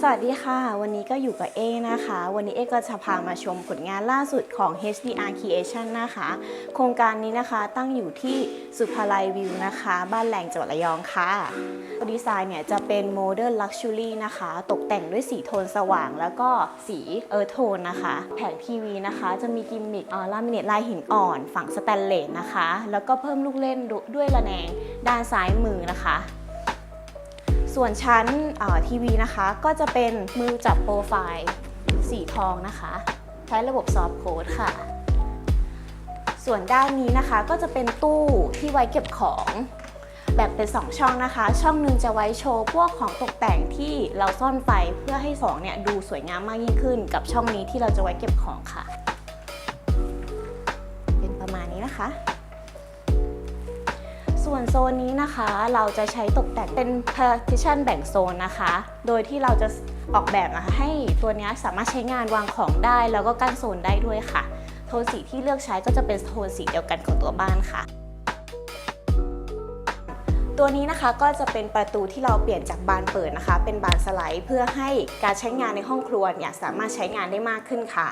สวัสดีค่ะ วันนี้ก็อยู่กับเอนะคะ วันนี้เอก็จะพามาชมผลงานล่าสุดของ HDR Creation นะคะ โครงการนี้นะคะตั้งอยู่ที่สุภาลัยวิวนะคะ บ้านแหลงจังหวัดระยองค่ะ ดีไซน์เนี่ยจะเป็นโมเดิร์นลักชัวรี่นะคะ ตกแต่งด้วยสีโทนสว่างแล้วก็สีเออโทนนะคะ แผงทีวีนะคะ จะมีกิมมิคเออลามิเนตลายหินอ่อน ฝังสแตนเลสนะคะ แล้วก็เพิ่มลูกเล่นด้วยระแนงด้านซ้ายมือนะคะ ส่วนชั้นทีวีนะคะ ก็จะเป็นมือจับโปรไฟล์สีทองนะคะ ใช้ระบบซอฟโค้ดค่ะ ส่วนด้านนี้นะคะก็จะเป็นตู้ที่ไว้เก็บของแบ่งเป็น 2 ช่องนะคะ ช่องหนึ่งจะไว้โชว์พวกของตกแต่งที่เราซ่อนไปเพื่อให้สองเนี่ยดูสวยงามมากยิ่งขึ้น กับช่องนี้ที่เราจะไว้เก็บของค่ะ เป็นประมาณนี้นะคะ ส่วนโซนนี้นะคะเราจะใช้ตกแต่งเป็น partition แบ่งโซนนะคะ โดยที่เราจะออกแบบนะคะให้ตัวนี้สามารถใช้งานวางของได้ แล้วก็กั้นโซนได้ด้วยค่ะ โทนสีที่เลือกใช้ก็จะเป็นโทนสีเดียวกันของตัวบ้านค่ะตัวนี้นะคะก็จะเป็นประตูที่เราเปลี่ยนจากบานเปิดนะคะ เป็นบานสไลด์เพื่อให้การใช้งานในห้องครัวเนี่ยสามารถใช้งานได้มากขึ้นค่ะ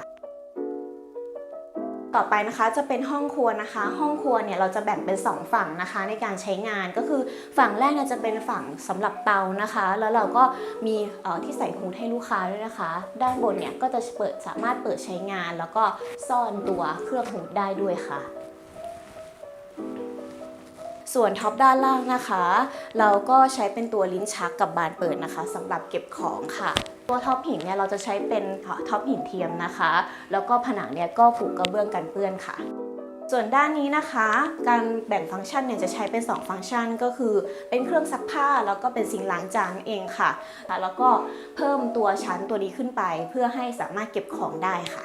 ต่อไปนะคะจะเป็นห้องครัวนะคะ ห้องครัวเนี่ยเราจะแบ่งเป็น 2 ฝั่งนะคะในการใช้งานก็คือฝั่งแรกเนี่ยจะเป็นฝั่งสำหรับเตานะคะ แล้วเราก็มีเอ่อที่ใส่ฮูดให้ลูกค้าด้วยนะคะ ด้านบนเนี่ยก็จะเปิดสามารถเปิดใช้งาน แล้วก็ซ่อนตัวเครื่องฮูดได้ด้วยค่ะส่วนท็อปด้านล่างนะคะ เราก็ใช้เป็นตัวลิ้นชักกับบานเปิดนะคะสำหรับเก็บของค่ะ ตัวท็อปหินเนี่ยเราจะใช้เป็นท็อปหินเทียมนะคะ แล้วก็ผนังเนี่ยก็ผูกกระเบื้องกันเปื้อนค่ะส่วนด้านนี้นะคะ การแบ่งฟังก์ชันเนี่ยจะใช้เป็น 2 ฟังก์ชันก็คือ เป็นเครื่องซักผ้าแล้วก็เป็นสิ่งล้างจานเองค่ะ แล้วก็เพิ่มตัวชั้นตัวนี้ขึ้นไป เพื่อให้สามารถเก็บของได้ค่ะ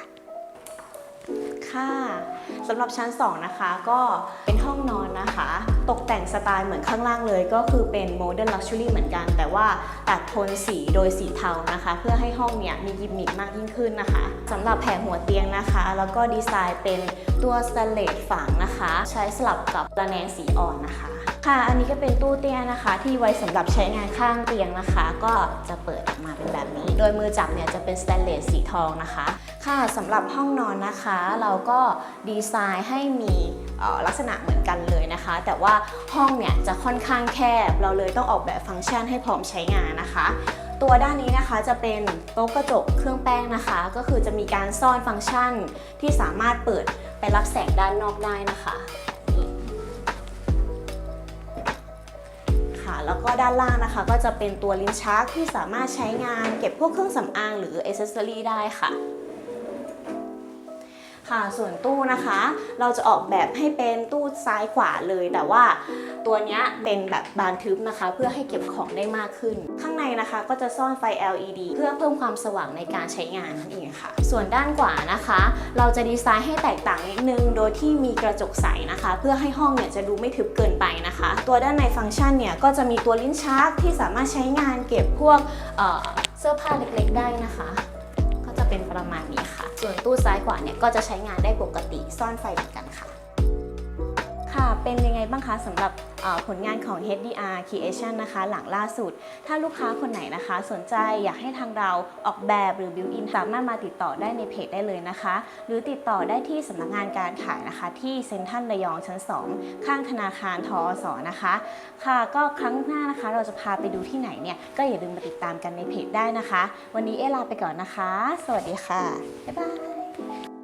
ค่ะสำหรับชั้น 2 นะคะ ก็เป็นห้องนอนนะคะ ตกแต่งสไตล์เหมือนข้างล่างเลย ก็คือเป็นโมเดิร์นลักชัวรี่เหมือนกัน แต่ว่าตัดโทนสีโดยสีเทานะคะ เพื่อให้ห้องเนี่ยมีกิมมิคมากยิ่งขึ้นนะคะสำหรับแผงหัวเตียงนะคะ แล้วก็ดีไซน์เป็นตัวสแตนเลสฝังนะคะ ใช้สลับกับระแนงสีอ่อนนะคะ ค่ะ อันนี้ก็เป็นตู้เตียงนะคะ ที่ไว้สำหรับใช้งานข้างเตียงนะคะ ก็จะเปิดออกมาเป็นแบบนี้ โดยมือจับเนี่ยจะเป็นสแตนเลสสีทองนะคะ ค่ะสำหรับห้องนอนนะคะเราราก็ดีไซน์ให้มีลักษณะเหมือนกันเลยนะคะ แต่ว่าห้องเนี่ยจะค่อนข้างแคบ เราเลยต้องออกแบบฟังก์ชันให้พร้อมใช้งานนะคะ ตัวด้านนี้นะคะจะเป็นโต๊ะกระจกเครื่องแป้งนะคะ ก็คือจะมีการซ่อนฟังก์ชันที่สามารถเปิดไปรับแสงด้านนอกได้นะคะค่ะแล้วก็ด้านล่างนะคะก็จะเป็นตัวลิ้นชักที่สามารถใช้งานเก็บพวกเครื่องสำอางหรืออ c เซสซอรี่ได้ค่ะ ค่ะส่วนตู้นะคะ เราจะออกแบบให้เป็นตู้ซ้ายขวาเลย แต่ว่าตัวนี้เป็นแบบบานทึบนะคะ เพื่อให้เก็บของได้มากขึ้น ข้างในนะคะก็จะซ่อนไฟ LED เพื่อเพิ่มความสว่างในการใช้งานนั่นเองค่ะ ส่วนด้านขวานะคะ เราจะดีไซน์ให้แตกต่างนิดนึง โดยที่มีกระจกใสนะคะ เพื่อให้ห้องเนี่ยจะดูไม่ทึบเกินไปนะคะ ตัวด้านในฟังก์ชันเนี่ยก็จะมีตัวลิ้นชักที่สามารถใช้งานเก็บพวกเสื้อผ้าเล็กๆ ได้นะคะ เป็นประมาณนี้ค่ะ ส่วนตู้ซ้ายขวาเนี่ยก็จะใช้งานได้ปกติซ่อนไฟเหมือนกันค่ะค่ะ เป็นยังไงบ้างคะสำหรับผลงานของ HDR Creation นะคะหลังล่าสุด ถ้าลูกค้าคนไหนนะคะ สนใจอยากให้ทางเราออกแบบหรือ build in สามารถมาติดต่อได้ในเพจได้เลยนะคะ หรือติดต่อได้ที่สำนักงานการขายนะคะ ที่เซ็นทรัลระยองชั้น 2 ข้างธนาคารทอสนะคะ ค่ะก็ครั้งหน้านะคะเราจะพาไปดูที่ไหนเนี่ยก็อย่าลืมมาติดตามกันในเพจได้นะคะ วันนี้เอลาไปก่อนนะคะ สวัสดีค่ะ บ๊ายบาย